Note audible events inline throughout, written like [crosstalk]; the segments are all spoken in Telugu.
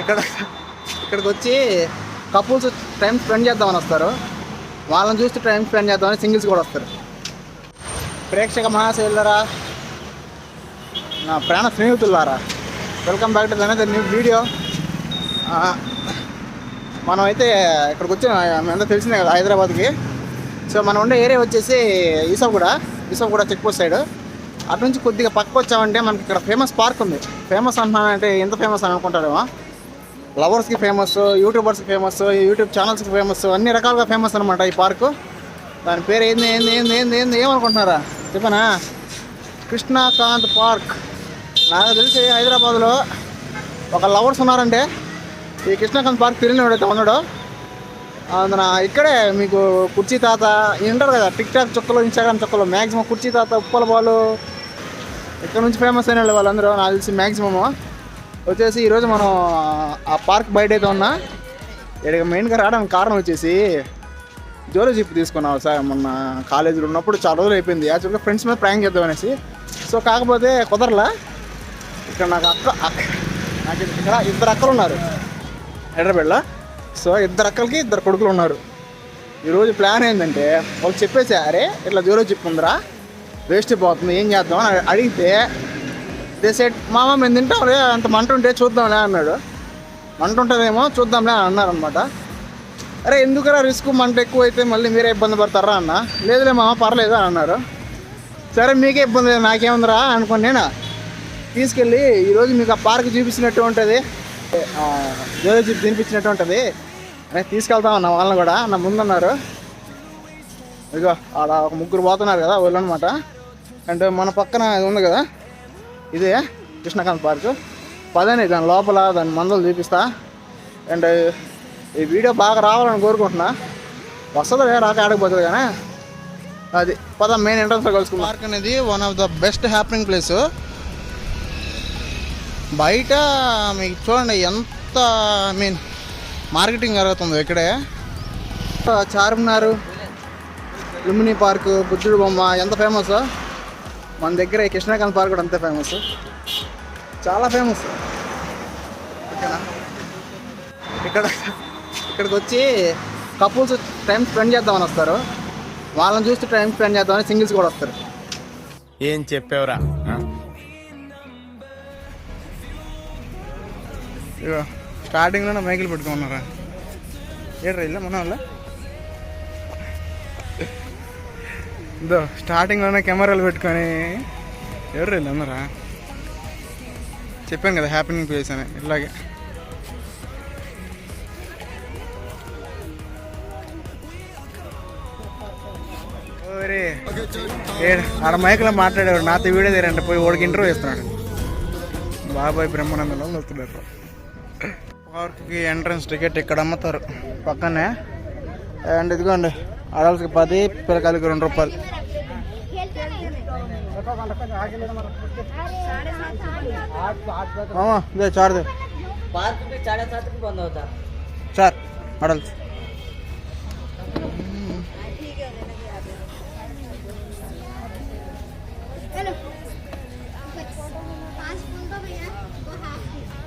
ఇక్కడ ఇక్కడికి వచ్చి కపుల్స్ టైం స్పెండ్ చేద్దామని వస్తారు. వాళ్ళని చూస్తే టైం స్పెండ్ చేద్దామని సింగిల్స్ కూడా వస్తారు. ప్రేక్షక మహాశైలరా నా ప్రాణ స్నేహితులారా వెల్కమ్ బ్యాక్ టు అనేది న్యూ వీడియో మనం అయితే ఇక్కడికి వచ్చి అందరూ తెలిసిందే కదా హైదరాబాద్కి. సో మనం ఉండే ఏరియా వచ్చేసి Esaguda Esaguda check post side. అటు నుంచి కొద్దిగా పక్క వచ్చామంటే మనకి ఇక్కడ ఫేమస్ పార్క్ ఉంది. ఫేమస్ అంటున్నానంటే ఎంత ఫేమస్ అని అనుకుంటారేమో. లవర్స్కి ఫేమస్ యూట్యూబర్స్కి ఫేమస్ యూట్యూబ్ ఛానల్స్కి ఫేమస్ అన్ని రకాలుగా ఫేమస్ అనమాట ఈ పార్కు. దాని పేరు ఏంది ఏంది ఏంది ఏంది ఏంది ఏమనుకుంటున్నారా? చెప్పనా? కృష్ణాకాంత్ పార్క్. నాకు తెలిసి హైదరాబాద్లో ఒక లవర్స్ ఉన్నారంటే ఈ కృష్ణాకాంత్ పార్క్ తిరిగినాడు అయితే ఉన్నాడు. అందున ఇక్కడే మీకు కుర్చీ తాత ఉంటారు కదా టిక్ టాక్ చుక్కలు ఇన్స్టాగ్రామ్ చుక్కలు మ్యాక్సిమం కుర్చీ తాత ఉప్పల బాలు ఇక్కడ నుంచి ఫేమస్ అయిన వాళ్ళు వాళ్ళందరూ నాకు తెలిసి మ్యాక్సిమము వచ్చేసి ఈరోజు మనం ఆ పార్క్ బయట అయితే ఉన్నా. ఇక్కడ మెయిన్గా రావడానికి కారణం వచ్చేసి జోలో జిప్ తీసుకున్నాం సార్ మొన్న కాలేజీలో ఉన్నప్పుడు చాలా రోజులు అయిపోయింది. యాక్చువల్గా ఫ్రెండ్స్ మీద ప్రాంక్ చేద్దాం అనేసి. సో కాకపోతే కుదరలా. ఇక్కడ నాకు అక్క నాకు ఇక్కడ ఇద్దరు అక్కలు ఉన్నారు. హైదరాబాద్లో. సో ఇద్దరు అక్కలకి ఇద్దరు కొడుకులు ఉన్నారు. ఈరోజు ప్లాన్ ఏంటంటే వాళ్ళు చెప్పేసి అరే ఇట్లా జోలో జిప్ ఉందిరా. వేస్ట్ అయిపోతుంది. ఏం చేద్దాం? అని అడిగితే దే సెట్ మామ మేము తింటాంలే అంత మంట ఉంటే చూద్దాంలే అన్నాడు. మంట ఉంటుందేమో చూద్దాంలే అని అన్నారనమాట అరే ఎందుకురా రిస్క్? మంట ఎక్కువ అయితే మళ్ళీ మీరే ఇబ్బంది పడతారా? అన్న. లేదులే మామ పర్లేదు అని అన్నారు. సరే మీకే ఇబ్బంది లేదు నాకేముందిరా అనుకోని నేను తీసుకెళ్ళి ఈరోజు మీకు ఆ పార్క్ చూపించినట్టు ఉంటుంది. జోలో తినిపించినట్టు ఉంటుంది. అని తీసుకెళ్తా ఉన్నా వాళ్ళని కూడా నా ముందన్నారు. ఇదిగో ఆడ ఒక ముగ్గురు పోతున్నారు కదా వాళ్ళు అనమాట అంటే మన పక్కన ఉంది కదా ఇదే కృష్ణకాంత్ పార్క్. పదని దాని లోపల దాని మందులు చూపిస్తా. అండ్ ఈ వీడియో బాగా రావాలని కోరుకుంటున్నా. వస్తుంది రాక ఆడకపోతుంది కానీ. అది పద మెయిన్ ఎంట్రన్స్లో కలుసుకుందాం. పార్క్ అనేది one of the best happening place బయట మీకు చూడండి ఎంత ఐ మీన్ మార్కెటింగ్ జరుగుతుందో ఇక్కడే. చార్మినార్ లుంబిని పార్క్ బుద్ధుడు బొమ్మ ఎంత ఫేమస్ మన దగ్గర కృష్ణాకాంత్ పార్క్ కూడా అంతే ఫేమస్ చాలా ఫేమస్ ఓకేనా? ఇక్కడ ఇక్కడికి వచ్చి కపుల్స్ టైం స్పెండ్ చేద్దామని వస్తారు. వాళ్ళని చూస్తే టైం స్పెండ్ చేద్దామని సింగిల్స్ కూడా వస్తారు. ఏం చెప్పావురా? స్టార్టింగ్లోనే మైకిల్ పెట్టుకున్నారా ఏడ్రా ఇల్లు మన వాళ్ళ? ఇదో స్టార్టింగ్లోనే కెమెరాలు పెట్టుకొని ఎవరు వెళ్ళి అందరా చెప్పాను కదా హ్యాపీనింగ్ ప్లేస్ అని ఇలాగే. ఓరే ఆడ మైకులో మాట్లాడేవాడు నాతో వీడియో తీరంటే పోయి వాడికి ఇంటర్వ్యూ ఇస్తున్నాడు. బాబాయ్ బ్రహ్మానందంలో వస్తున్నారు పార్క్కి ఎంట్రన్స్ టికెట్ ఇక్కడ అమ్ముతారు పక్కనే. అండ్ ఇదిగోండి అడల్ట్స్కి పది పిల్లకాయలకి రెండు రూపాయలు. ఇదే చార్ అడల్ట్స్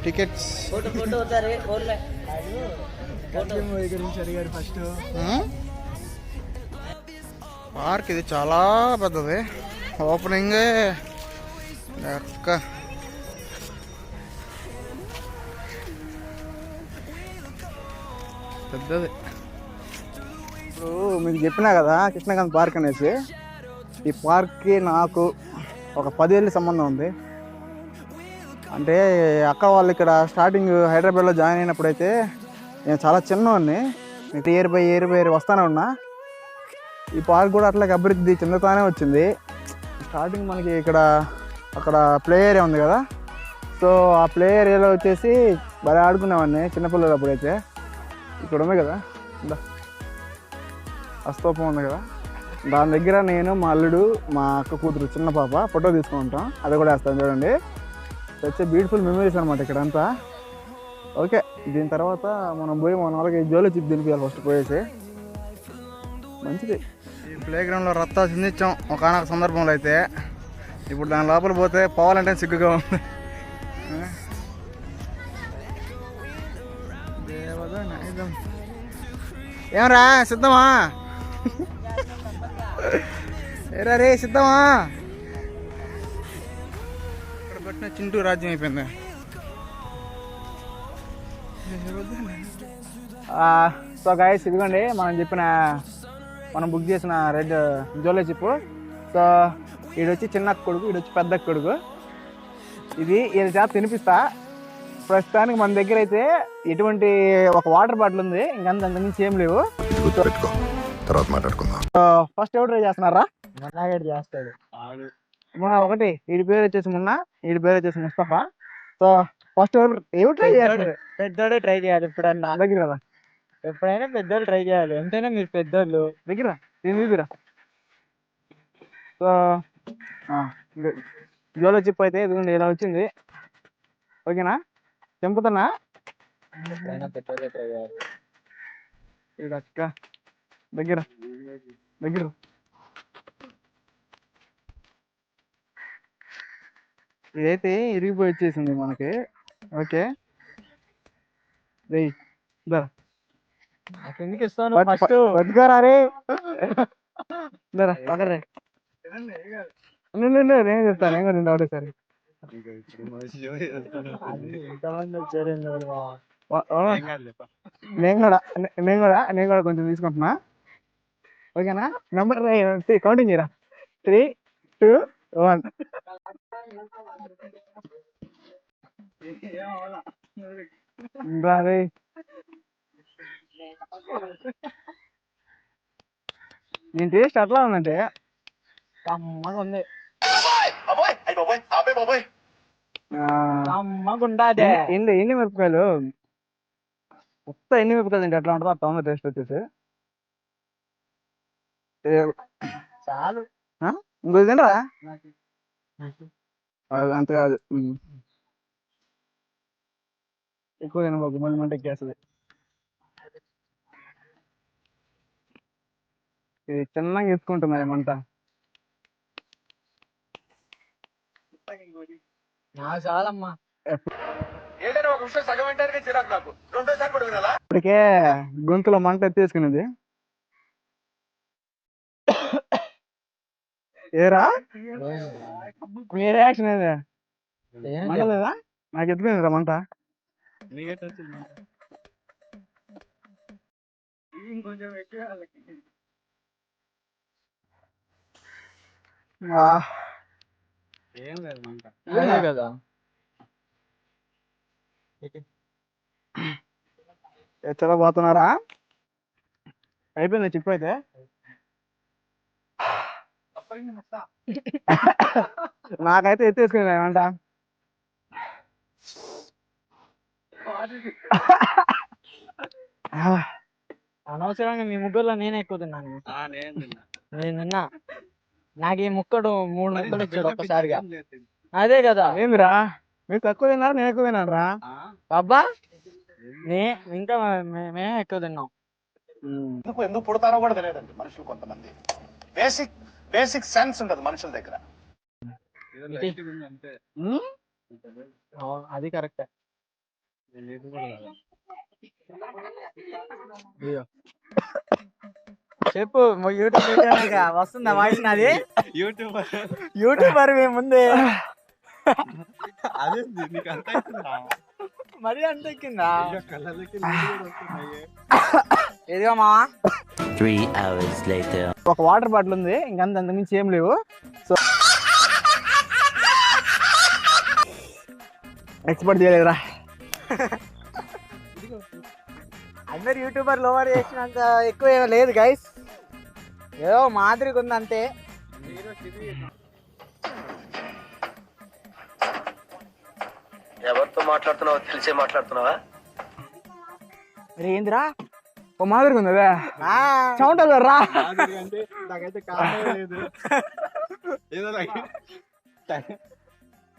టికెట్స్ ఫోటో ఫోటో అవుతారు ఫోటో. గురించి అడిగారు ఫస్ట్. పార్క్ ఇది చాలా పెద్దది. ఓపెనింగ్ ఎక్క పెద్దది. ఇప్పుడు మీకు చెప్పినా కదా కృష్ణకాంత్ పార్క్ అనేసి. ఈ పార్క్కి నాకు ఒక పదేళ్ళ సంబంధం ఉంది. అంటే అక్క వాళ్ళు ఇక్కడ స్టార్టింగ్ హైదరాబాద్లో జాయిన్ అయినప్పుడైతే నేను చాలా చిన్నవాడిని year by year by year వస్తానే ఉన్నా. ఈ పార్క్ కూడా అట్లాగే అభివృద్ధి చెందుతానే వచ్చింది. స్టార్టింగ్ మనకి ఇక్కడ అక్కడ ప్లే ఏరియా ఉంది కదా. సో ఆ ప్లే ఏరియాలో వచ్చేసి బాగా ఆడుకునేవాడిని చిన్నపిల్లలు అప్పుడైతే ఇక్కడ ఉంది కదా. ఇందా. అస్తూపం ఉంది కదా. దాని దగ్గర నేను మా అల్లుడు మా అక్క కూతురు చిన్న పాప ఫోటో తీసుకుంటాం. అది కూడా వేస్తాను చూడండి. వచ్చే బ్యూటిఫుల్ మెమరీస్ అనమాట ఇక్కడంతా. ఓకే దీని తర్వాత మనం పోయి మన వాళ్ళకి జోలో చిప్ తినిపించాలి ఫస్ట్ పోయేసి. మంచిది. ప్లే గ్రౌండ్లో రత్తా చిందించాం ఒకనొక సందర్భంలో అయితే. ఇప్పుడు దాని లోపల పోతే పోవాలంటే సిగ్గుగా ఉంది. ఏమరా సిద్ధమా? ఏరా రే సిద్ధమా? ఇక్కడ పట్టిన చింటూ రాజ్యం అయిపోయింది. సో గాయస్ ఇదిగోండి మనం చెప్పిన మనం బుక్ చేసిన రెడ్ జోలో చిప్ సో ఈడు వచ్చి చిన్న కొడుకు ఈడు వచ్చి పెద్ద కొడుకు. ఇది వీళ్ళ చేత తినిపిస్తా. ప్రస్తుతానికి మన దగ్గర అయితే ఎటువంటి ఒక వాటర్ బాటిల్ ఉంది. ఇంకంత అంత నుంచి ఏం లేవు. గుర్తుపెట్టుకో తర్వాత మాట్లాడుకుందాం. ఫస్ట్ ఎవరు ట్రై చేస్తున్నారా? చేస్తాడు. మొన్న ఒకటి వీడి పేరు వచ్చేసి మొన్న వీడి పేరు వచ్చేసి ముస్తఫా. సో ఫస్ట్ ఎవరు ఎవరు ట్రై చేస్తారు పెద్దోడే ట్రై చేయాలి ఎప్పుడన్నా దగ్గర కదా ఎప్పుడైనా పెద్దోళ్ళు ట్రై చేయాలి. ఎంతైనా మీరు పెద్దోళ్ళు. దగ్గర దీని సో జోలో చిప్ అయితే ఇదిగోండి ఇలా వచ్చింది. ఓకేనా? చెంపుతున్నా? పెద్దోళ్ళే ట్రై చేయాలి. ఇక్కడ అక్క దగ్గర దగ్గర. ఇదైతే ఇరిగిపోయి వచ్చేసింది మనకి. ఓకే. దా ఎందుకు ఇస్తాను ఫస్ట్ పట్- పట్టుకోరా రే నేను చెప్తాను నేను రెండు ఒకటేసారి నేను కూడా నేను కూడా నేను కూడా కొంచెం తీసుకుంటున్నా. ఓకేనా? నెంబర్ కౌంటింగ్ చేయరా? Three two one. రే. దీని టేస్ట్ అట్లా ఉందంటే కమ్మగా ఉంది. ఆ, కమ్మగా ఉండాది ఎన్ని ఎన్ని మిరపకాయలు? మొత్తం ఎన్ని మిరపకాయలు తింటే ఎట్లా ఉంటుందో అట్లా ఉంది టేస్ట్ వచ్చేసి. చాలు? ఇంకో తినరా? అంత కాదు. ఎక్కువ తినబాకు మళ్ళీ మంట ఎక్కేస్తుంది. ఇది చిన్నగా ఎత్తుకుంటుంది మంట. నా చాలమ్మా. ఇప్పటికే గొంతులో మంట ఎత్తేసుకునేది. ఏరా? మీ రియాక్షన్ ఏది? మంట లేదా నాకు ఎత్తుకునేదిరా మంట. అదే కదా? పోతున్నారా? అయిపోయింది చిప్ అయితే? నాకైతే ఎత్తేసుకునే ఏమంట అనవసరంగా మీ ముగ్గురులో నేనే ఎక్కువ తిన్నాను. నేను తిన్నా. నాకు ఈ ముక్కడు మూడు ముక్కలు ఇచ్చాడు ఒక్కసారిగా. అదే కదా. ఏందిరా? మీరు తక్కువ తిన్నారా? నేను ఎక్కువ తిన్నాను రా అబ్బా! నే ఇంకా మే- మేమే ఎక్కువ తిన్నాం. ఎందుకు ఎందుకు పుడతారో కూడా తెలియదండి మనుషులు కొంతమంది. బేసిక్ బేసిక్ సెన్స్ ఉండదు మనుషుల దగ్గర. అది కరెక్టే. చెప్పు యూట్యూబ్. వస్తుందా వాయిస్ నాది? యూట్యూబర్ మీ ముందే. మరి అంత ఎక్కిందా? ఇదిగో మావా. Three hours later. ఒక వాటర్ బాటిల్ ఉంది ఇంకంత అంత మించి ఏం లేవు. సో ఎక్స్పర్ట్ చేయలేదురా. అందరు యూట్యూబర్ లోవర్ చేసినంత ఎక్కువ ఏమీ లేదు గైస్ ఏదో మాదిరిగా ఉంది అంతే ఎవరితో మాట్లాడుతున్నావో తెలిసే మాట్లాడుతున్నావా? ఏందిరా? ఓ మాదిరిగా ఉంది చౌంటలు రా. నాకైతే కారణం లేదు. ఏదో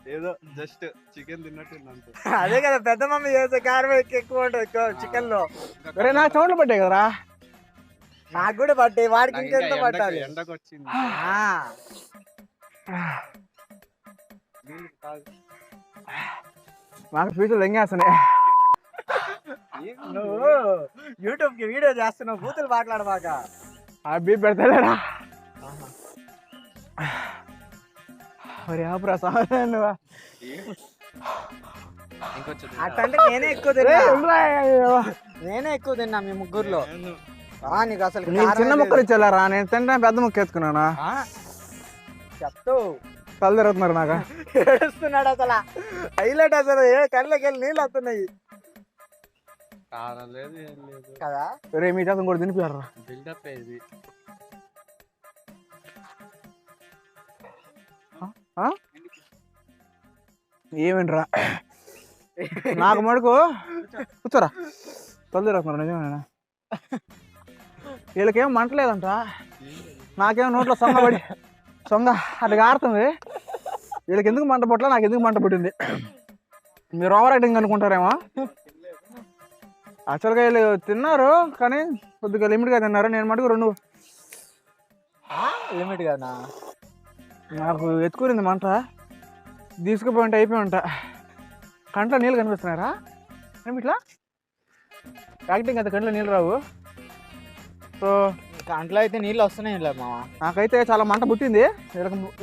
ఏదో జస్ట్ చికెన్ తిన్నట్టుంది అంతే అదే కదా పెద్ద మమ్మీ చేసే కారం ఎక్కువ ఎక్కువ ఉంటుంది చికెన్లో నా చౌంట్లు పట్టాయి కదరా. నాకు కూడా పట్టాయి వాడికి ఇంకెంత పట్టాలి నాకు ఫ్యూచర్ ఎంగేస్తున్నాయి నువ్వు యూట్యూబ్కి వీడియో చేస్తున్నావు బూతులు మాట్లాడమాక. బీప్ పెడతాడా మరి ఆ ప్రసాద్ నువ్వు. నేనే ఎక్కువ తిన్నా. నేనే ఎక్కువ తిన్నా మీ ముగ్గురులో. నీకు అసలు కారమే చిన్న. ముక్కలు ఇచ్చేలారా? నేను తింటే పెద్ద ముక్క ఎత్తుకున్నానా? చెప్తూ. కళ్ళు తిరుగుతున్నారు నాకు? ఏడుస్తున్నాడు అసలు. హైలైట్ అసలు. ఏ కళ్ళకి వెళ్ళి నీళ్ళు వస్తున్నాయి. కదా? రే మీ చేతం కూడా తినిపించారా బిల్డప్ ఇది ఏమేంట్రా? [laughs] నాకు మడుకు. కూర్చోరా. తిరుగుతున్నారు నిజమేనా? వీళ్ళకేం మంటలేదంట. నాకేం నోట్లో సొంగ పడి సొంగ అది కారుతుంది. వీళ్ళకి ఎందుకు మంట పుట్ల నాకు ఎందుకు మంట పుట్టింది. మీరు ఓవర్ యాక్టింగ్ అనుకుంటారేమో. యాక్చువల్గా వీళ్ళు తిన్నారు కానీ కొద్దిగా లిమిట్గా తిన్నారు. నేను మటుకు రెండు లిమిట్ కదా నాకు ఎత్తుకురింది మంట. తీసుకుపోయి ఉంటే అయిపోయి ఉంటా. కంట్లో నీళ్ళు కనిపిస్తున్నారా ఇట్లా? యాక్టింగ్ అయితే కంట్లో నీళ్ళు రావు. సో కంట్లో అయితే నీళ్ళు వస్తున్నాయి లే మామ. నాకైతే చాలా మంట పుట్టింది.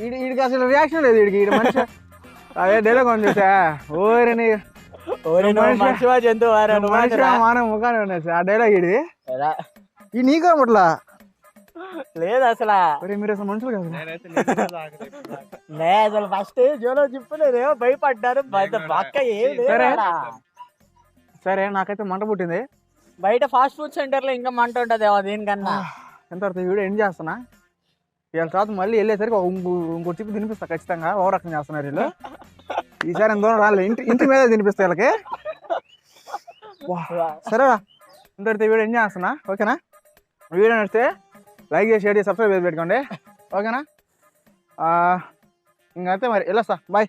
వీడికి అసలు రియాక్షన్ లేదు వీడికి. వీడి మనిషి [laughs] అదే డైలాగ్ ఉంది చూసా. ఓరని? మానవ ముఖాన్ని ఉన్నాయి ఆ డైలాగ్ ఇది? ఈ నీకు అట్లా లేదు అసలు. మరి అసలు మనుషులు కదా. అసలు ఫస్ట్ జోలో చెప్పలేదేమో భయపడ్డారు పక్క ఏం. సరే నాకైతే మంట పుట్టింది. బయట ఫాస్ట్ ఫుడ్ సెంటర్లో ఇంకా మంట ఉంటదేమో దీనికన్నా. [sighs] ఎంత అర్థం వీడియో ఎండ్ చేస్తున్నా? వీళ్ళ తర్వాత మళ్ళీ వెళ్ళేసరికి ఇంకో చిప్పు తినిపిస్తా ఖచ్చితంగా. ఓవర్ రకం చేస్తున్నారు వీళ్ళు. [laughs] ఈసారి ఎంత దూరం రాలే. ఇంటి ఇంటి మీద తినిపిస్తా వీళ్ళకి. [laughs] సరేరా ఇంతటితో వీడియో ఎండ్ చేస్తున్నా. ఓకేనా? వీడియో నచ్చితే లైక్ చేసి షేర్ చేసి సబ్స్క్రైబ్ చేసి పెట్టుకోండి. ఓకేనా? ఇంకంతే మరి వెళ్ళొస్తా. బాయ్